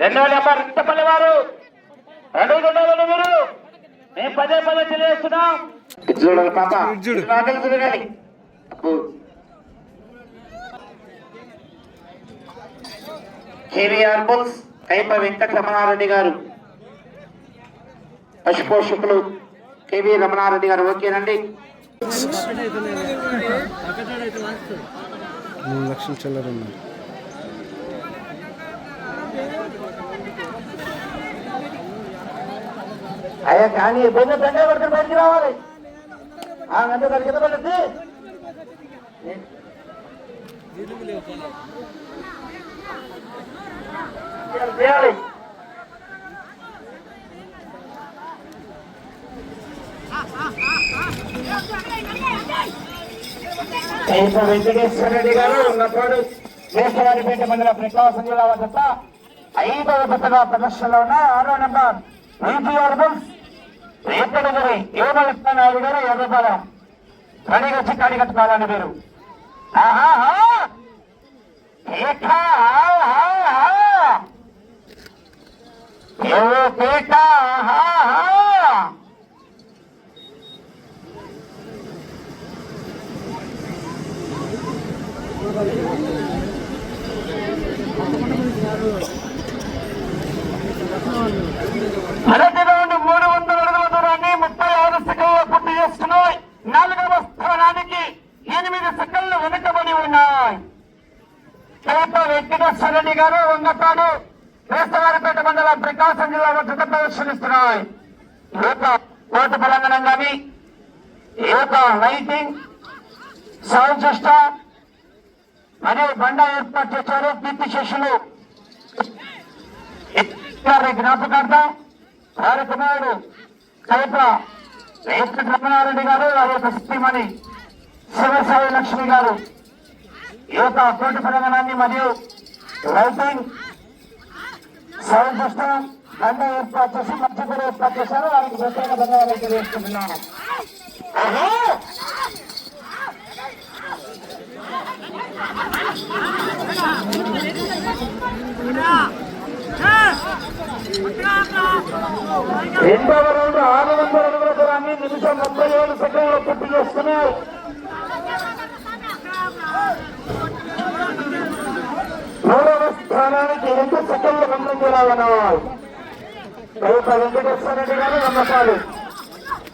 రెండవ నెంబర్ రిట్టపల్లి వారు. రెండు గుండాలను మీరు. మేము పదే పదే తెలియజేస్తున్నాం. చూడాలి పాప. నాకలు తిరగాలి. KVR bulls Kaipa Venkata Ramanareddy garu. పశుపోషకులు KV Ramanareddy గారు ఓకేనండి. లక్షలు చిల్లర అయ్యా కానీ ఇబ్బంది దండే పడుతుంది బయటికి రావాలి. ఆ గంట కింద పడుతుంది చేయాలి. వెంకటేశ్వర రెడ్డి గారు ఉన్నప్పుడు కేశవారిపేట మండల ప్రకాశం జిల్లా వద్ద ఐదవ జతగా ప్రదర్శనలో ఉన్న ఆరో నెంబర్. ఈపీఆర్ బుల్స్ రేపటిగురి ఏమలక్క నాయుడు గారు ఎర్రపాల కడిగ చిక్కడి కట్టుకోవాలని మీరు ఆహాహా! పేట, ఆహాహా! ఏవో పేట, ఆహాహా! మొదటి రౌండ్ మూడు వందల అడుగుల దూరాన్ని ముప్పై ఆరు సెకండ్లు పూర్తి చేసుకున్నాయి నాలుగవ స్థానానికి ఎనిమిది సెకండ్లు వెనుకబడి ఉన్నాయి కేంద్ర వెంకటేశ్వర రెడ్డి గారు ఉన్నతాడు వేసవారిపేట మండలం ప్రకాశం జిల్లాలో వద్ద ప్రదర్శనిస్తున్నాయి. యువత కోటి తెలంగాణ కానీ యువత లైటింగ్ సౌండ్ సిస్టమ్ మరియు బండ ఏర్పాటు చేశారు కీర్తి శిష్యులు జ్ఞాపకార్థం వారి కుమారుడు కైప వెంకట రమణారెడ్డి గారు వారి యొక్క శ్రీమణి శివసాయి లక్ష్మి గారు. ఈ యొక్క కోటి ప్రగణాన్ని మరియు లైటింగ్ సౌండ్ సిస్టమ్ బండ ఏర్పాటు చేసి మంచి కూడా ఏర్పాటు చేశారు వారికి ప్రత్యేక ధన్యవాదాలు తెలియజేస్తున్నాను ఆహా! రెండవ రౌండ్ ఆరు వందల అడుగుల దూరాన్ని నిమిషం ముప్పై ఏడు సెకండ్లు పూర్తి చేస్తున్నారు రెండు సెకండ్లు ముందుకు రావనున్నాయి కవిత వెంకటేశ్వర రెడ్డి గారు నమ్మకాలు.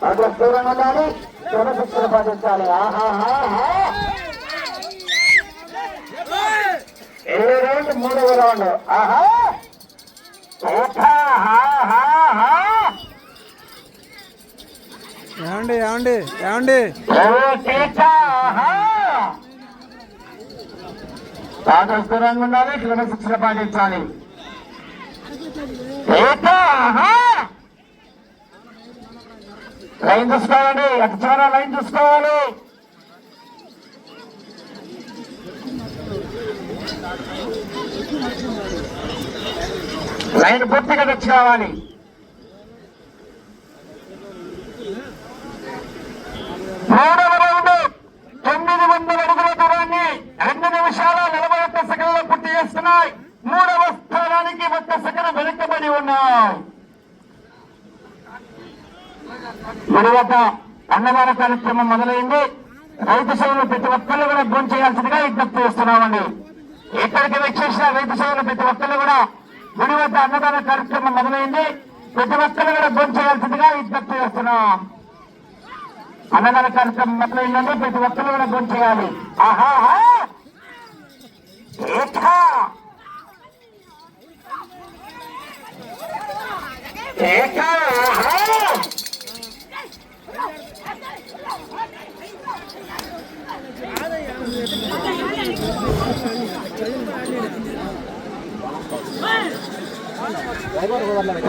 అక్కడ దూరంగా ఉండాలి. క్రమశిక్షణ పాటించాలి. ఆహాహా ఎనిమిది రౌండ్ మూడవ రౌండ్. ఆహా. ఆహాహాహా. ఏమండి ఏమండి ఏమండి పాదస్థిరంగా ఉండాలి క్రమశిక్షణ పాటించాలి. లైన్ చూసుకోవాలండి అటు చాలా లైన్ చూసుకోవాలి. లైన్ పూర్తిగా తెచ్చుకోవాలి మూడవ రౌండ్ తొమ్మిది వందల అడుగుల దూరాన్ని రెండు నిమిషాల నలభై సెకండ్లు పూర్తి చేస్తున్నాయి. మూడవ స్థానానికి ఒక్క సెకండ్ వెనుకబడి ఉన్నాయి. మరొక అన్నదాన కార్యక్రమం మొదలైంది. రైతు సేవలు ప్రతి ఒక్కళ్ళు కూడా భోజనం చేయాల్సిందిగా విజ్ఞప్తి చేస్తున్నామండి. ఎక్కడికి వచ్చేసిన రైతు సేవలు ప్రతి ఒక్కళ్ళు కూడా గుడి వద్ద అన్నదాన కార్యక్రమం మొదలైంది. ప్రతి ఒక్కళ్ళు కూడా భోజనం చేయాల్సిందిగా విజ్ఞప్తి చేస్తున్నాం. అన్నదాన కార్యక్రమం మొదలైందంటే ప్రతి ఒక్కళ్ళు కూడా భోజనం చేయాలి. ఆహాహా!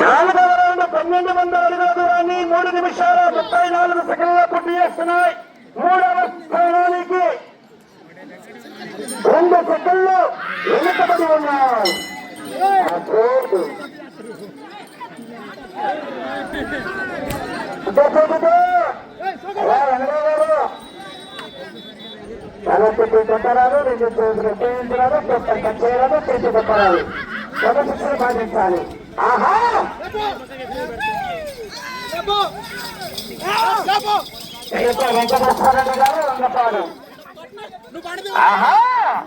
నాలుగవ రౌండ్ పన్నెండు మంది అడుగుల దూరాన్ని మూడు నిమిషాల ముప్పై నాలుగు సెకండ్ల పూర్తి చేస్తున్నాయి. మూడవ స్థానానికి రెండు సెకండ్లు వెనుకబడి ఉన్నాయి. కొట్టరాదు రెండు చేతులు ఉపయోగించరాదు కొత్త చేయరాదు చేతి కొట్టరాదు. క్రమశిక్షణ పాటించాలి. వెంకటేశ్వరరెడ్డి గారు వంగపాడు ఆహా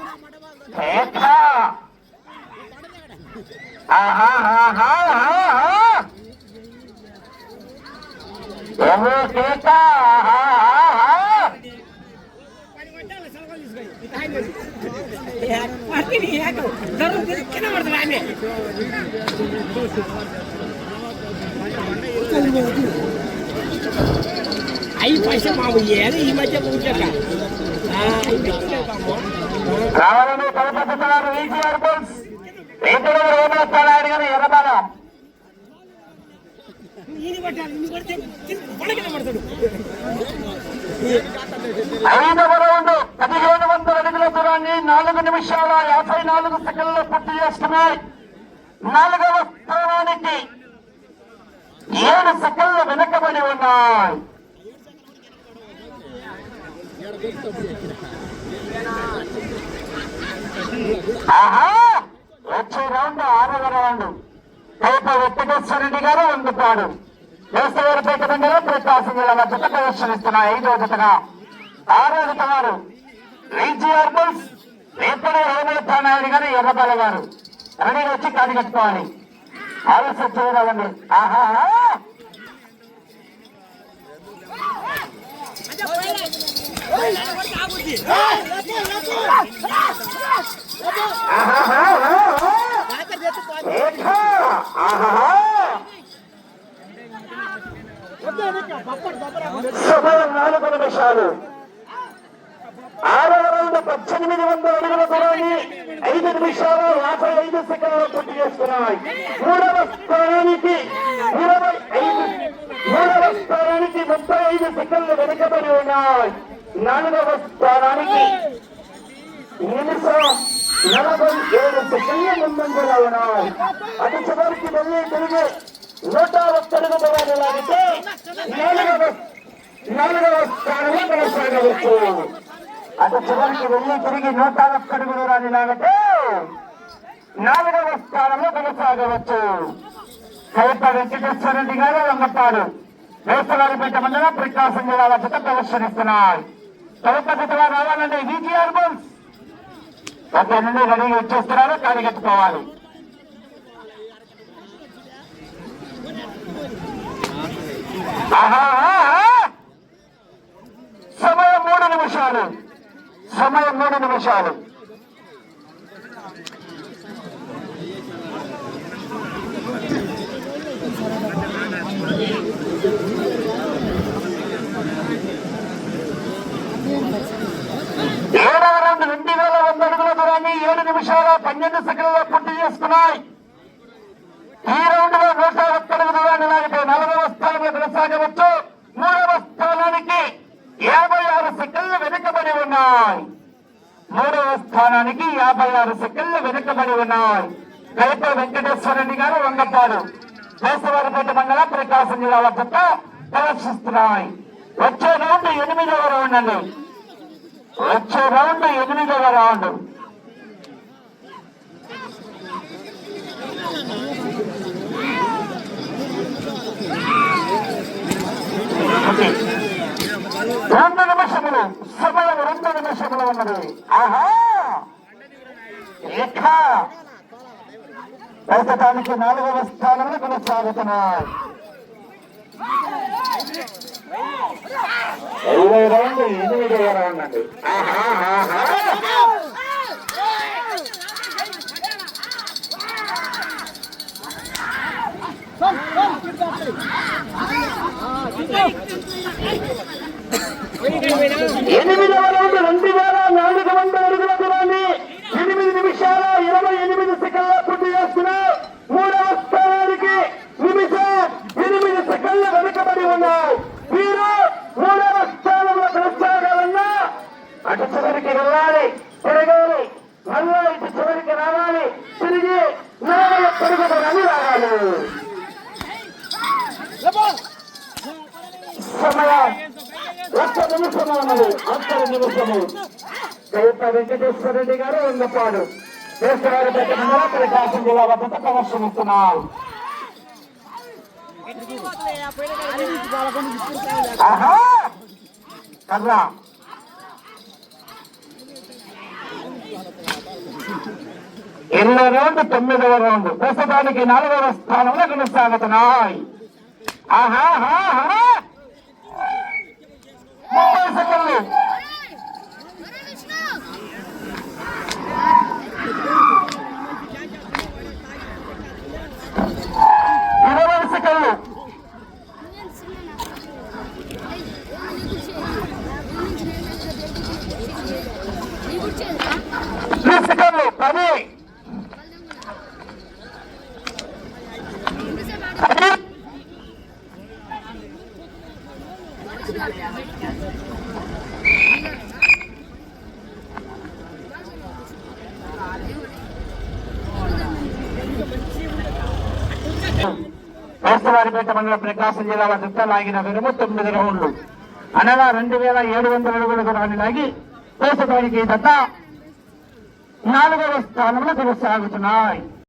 ఏమో కేక ఆహా ఆహా అయి పైసా మాకు ఏది ఈ మధ్య కూర్చోక రావాలని తలపెట్టుతున్నారు రైతులు గారు ఇది పట్టాలి ఇది కొడితే పడకన పడతాడు ఐదవ రౌండ్ పదిహేను వందల అడుగుల దూరాన్ని నాలుగు నిమిషాల యాభై నాలుగు సెకండ్లు పూర్తి చేస్తున్నాయి నాలుగవ స్థానానికి ఏడు సెకండ్లు వెనకబడి ఉన్నాయి ఆహా! వచ్చే రౌండ్ ఆరవ రౌండ్. రేపు వెంకటేశ్వరరెడ్డి గారు అందుతాడు వేసవారిపేట మండలం ప్రకాశం జిల్లా జత ప్రదర్శనిస్తున్న ఐదో జతగా ఆరో జత వారు రీజిఆర్ బుల్స్ రేపటి రామలప్ప నాయుడు గారు ఎర్రబాల గారు రెడీగా వచ్చి కాడి కట్టుకోవాలి. ఆలస్యం చేయరాదండి ఆహా! ఆహా! ఆహా! సమయం నాలుగు నిమిషాలు. ఆరవ రౌండ్ పద్దెనిమిది వందల అడుగుల దూరాన్ని ఐదు నిమిషాలు యాభై ఐదు సెకండ్లు పూర్తి చేసుకున్నాయి మూడవ స్థానానికి ఇరవై ఐదు మూడవ స్థానానికి ముప్పై ఐదు సెకండ్లు వెనుకబడి ఉన్నాయి. నాలుగవ స్థానానికి నిమిషం నలభై ఏడు సెకండ్ల ముందంజలో ఉన్నాయి. అటు చివరికి వెళ్ళి తిరిగి నూట ఒక్కడుగు దూరాన్ని లాగితే నాలుగవ నాలుగవ స్థానంలో కొనసాగవచ్చు. అటు చివరికి వెళ్ళి తిరిగి నూట ఒక్కడుగు దూరాన్ని లాగితే నాలుగవ స్థానంలో కొనసాగవచ్చు. కైప వెంకటేశ్వరరెడ్డి గారు వంగపాడు వేసవారిపేట మండలం ప్రకాశం జిల్లా జత ప్రదర్శనిస్తున్నాయి తదుపరి రావాలంటే వీటీఆర్ బుల్స్ అక్కడ నుండి రెడీగా వచ్చేస్తున్నారు కాలిగట్టుకోవాలి ఆహా, ఆహా. సమయం మూడు నిమిషాలు. సమయం మూడు నిమిషాలు. ఏడవ రెండు రెండు వేల వంద అడుగుల దూరాన్ని ఏడు నిమిషాల పన్నెండు సెకండ్ల పూర్తి చేసుకున్నాయి ఈ రౌండ్లో నూట ఒక్క అడుగు దూరాన్ని లాగితే నలభవ స్థానంలో కొనసాగవచ్చు మూడవ స్థానానికి యాభై ఆరు సెకండ్లు వెనుకబడి ఉన్నాయి. మూడవ స్థానానికి యాభై ఆరు సెకండ్లు వెనుకబడి ఉన్నాయి. కైప వెంకటేశ్వరరెడ్డి గారు వంగపాడు. వేసవారిపేట మండలం ప్రకాశం జిల్లాల జత ప్రదర్శిస్తున్నాయి వచ్చే రౌండ్ ఎనిమిదవ రౌండ్ అండి. వచ్చే రౌండ్ ఎనిమిదవ రౌండ్ ఓకే. రెండు నిమిషములు సమయం రెండు ఉన్నది ఆహా! రేఖ! ప్రస్తుతానికి నాలుగవ స్థానంలో కొనసాగుతున్నారు ఇరవై రౌండ్ ఎనిమిదవ రౌండ్ అండి ఎనిమిదవ రౌండ్ రెండు వేల నాలుగు వందల అడుగుల దూరాన్ని ఎనిమిది నిమిషాల ఇరవై ఎనిమిది సెకండ్ల పూర్తి చేస్తున్నారు మూడవ స్థానానికి నిమిషం ఎనిమిది సెకండ్ల వెనుకబడి ఉన్నాయి వీరు మూడవ స్థానంలో కొనసాగాలన్నా అటు చివరికి వెళ్ళాలి తిరగాలి మళ్ళా ఇటు చివరికి రావాలి తిరిగి నలభై పరుగుదలని రావాలి సమయం ఒక్క నిమిషము ఉన్నది ఒక్క నిమిషము వెంకటేశ్వర రెడ్డి గారు వంగపాడు ప్రకాశం జిల్లా వద్ద ప్రదర్శనిస్తున్నాయి కర్రా ఇరవై రౌండ్ తొమ్మిదవ రౌండ్ ప్రస్తుతానికి నాలుగవ స్థానంలో కొనసాగుతున్నాయి ఆహా. ఆహా, ఆహా. ముప్పై సెకండ్లు ఇరవై సెకండ్లు ఈ సెకండ్లు పది పది వేసవారిపేట మండల ప్రకాశం జిల్లాల దుత్త లాగిన విరుము తొమ్మిది రౌండ్లు. అనగా రెండు వేల ఏడు వందల అడుగుల దూరాన్ని లాగి ప్రస్తుతానికి దత్త నాలుగవ స్థానంలో కొనసాగుతున్నాయి.